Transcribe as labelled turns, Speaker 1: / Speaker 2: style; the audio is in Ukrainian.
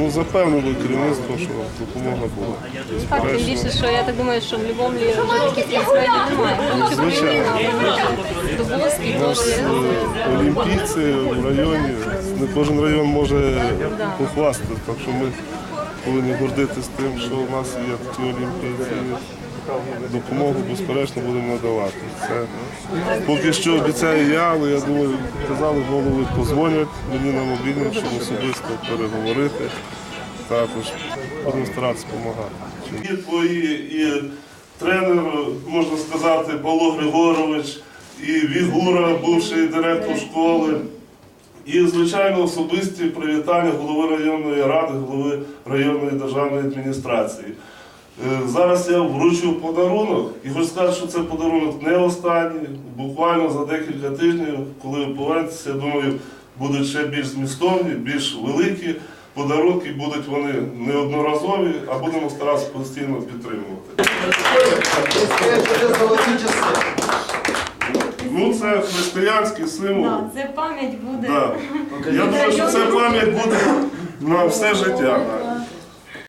Speaker 1: Ну, запевнили керівництво, що допомога була.
Speaker 2: Так, тим більше, що я так думаю, що в будь-якому вже таких спортсменів немає.
Speaker 1: Звичайно.
Speaker 2: Дубовський,
Speaker 1: У нас е, олімпійці в районі, не кожен район може похвастати, так що ми повинні гордитися тим, що у нас є такі олімпійці. Допомогу, безперечно, будемо надавати. Це поки що обіцяю я, але я думаю, казали, голови позвонять мені на мобільний, щоб особисто переговорити. Також будемо старатися допомагати. І і тренер, можна сказати, Павло Григорович, і Вігура, бувший директор школи. І, звичайно, особисті привітання голови районної ради, голови районної державної адміністрації. Е, Зараз я вручу подарунок і хочу сказати, що це подарунок не останній. Буквально за декілька тижнів, коли ви повернетеся, я думаю, будуть ще більш змістовні, більш великі. Подарунки будуть вони неодноразові, а будемо старатися постійно підтримувати.
Speaker 3: Це золоті часи.
Speaker 1: Ну, це християнський символ.
Speaker 4: Да, це пам'ять буде.
Speaker 1: Да. Я думаю, що це пам'ять буде на все життя.